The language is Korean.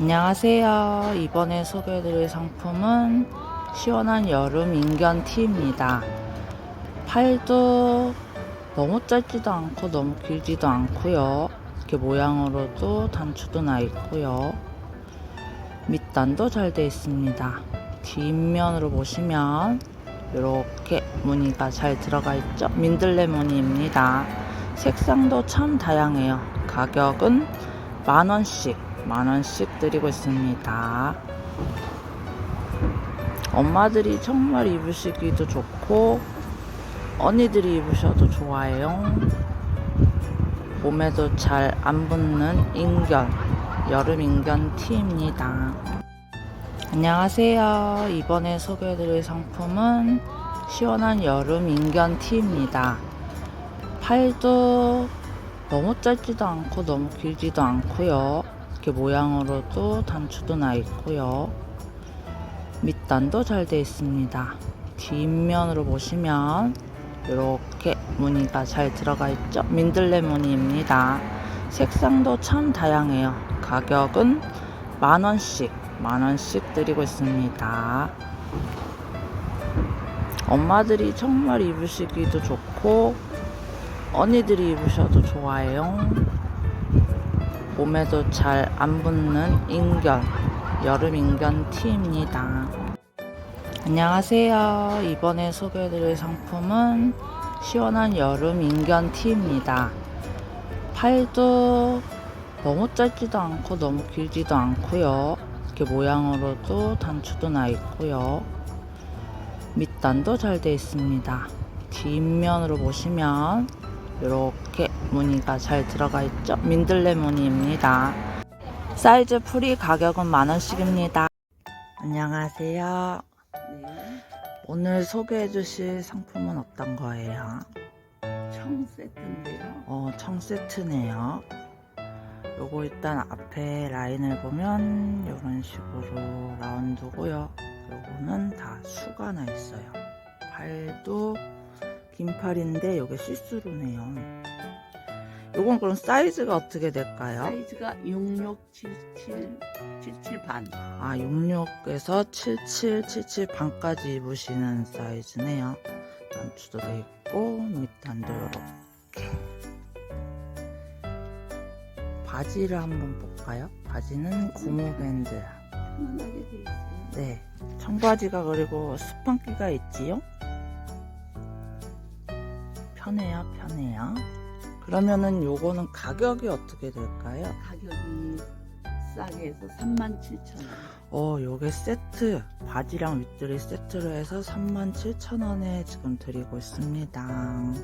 안녕하세요. 이번에 소개해드릴 상품은 시원한 여름 인견 티입니다. 팔도 너무 짧지도 않고 너무 길지도 않고요. 이렇게 모양으로도 단추도 나 있고요. 밑단도 잘 되어 있습니다. 뒷면으로 보시면 이렇게 무늬가 잘 들어가 있죠. 민들레 무늬입니다. 색상도 참 다양해요. 가격은 만 원씩, 만원씩 드리고 있습니다. 엄마들이 정말 입으시기도 좋고, 언니들이 입으셔도 좋아요. 몸에도 잘 안 붙는 인견, 여름 인견 티입니다. 안녕하세요. 이번에 소개해드릴 상품은 시원한 여름 인견 티입니다. 팔도 너무 짧지도 않고 너무 길지도 않고요. 이렇게 모양으로도 단추도 나 있고요. 밑단도 잘 되어 있습니다. 뒷면으로 보시면 이렇게 무늬가 잘 들어가 있죠. 민들레 무늬입니다. 색상도 참 다양해요. 가격은 만 원씩, 만 원씩 드리고 있습니다. 엄마들이 정말 입으시기도 좋고, 언니들이 입으셔도 좋아요. 몸에도 잘 안 붙는 인견, 여름 인견 티입니다. 안녕하세요. 이번에 소개해드릴 상품은 시원한 여름 인견 티입니다. 팔도 너무 짧지도 않고 너무 길지도 않고요. 이렇게 모양으로도 단추도 나 있고요. 밑단도 잘 되어 있습니다. 뒷면으로 보시면 이렇게 무늬가 잘 들어가 있죠. 민들레 무늬입니다. 사이즈 풀이 가격은 만원씩입니다. 안녕하세요. 네, 오늘 소개해 주실 상품은 어떤 거예요? 청 세트인데요. 어, 청 세트네요. 요거 일단 앞에 라인을 보면 이런 식으로 라운드고요. 요거는 다 수가 나 있어요. 팔도 긴 팔인데 요게 시스루네요. 요건 그럼 사이즈가 어떻게 될까요? 사이즈가 6677 77 반. 아, 66에서 77, 77 반까지 입으시는 사이즈네요. 단추도 돼 있고, 밑단도 이렇게. 바지를 한번 볼까요? 바지는 고무 밴드. 편안하게 돼 있어요. 네. 청바지가 그리고 스판기가 있지요? 편해요, 편해요. 그러면은 요거는 가격이 어떻게 될까요? 가격이 싸게 해서 37,000원. 어, 요게 세트, 바지랑 윗들이 세트로 해서 37,000원에 지금 드리고 있습니다.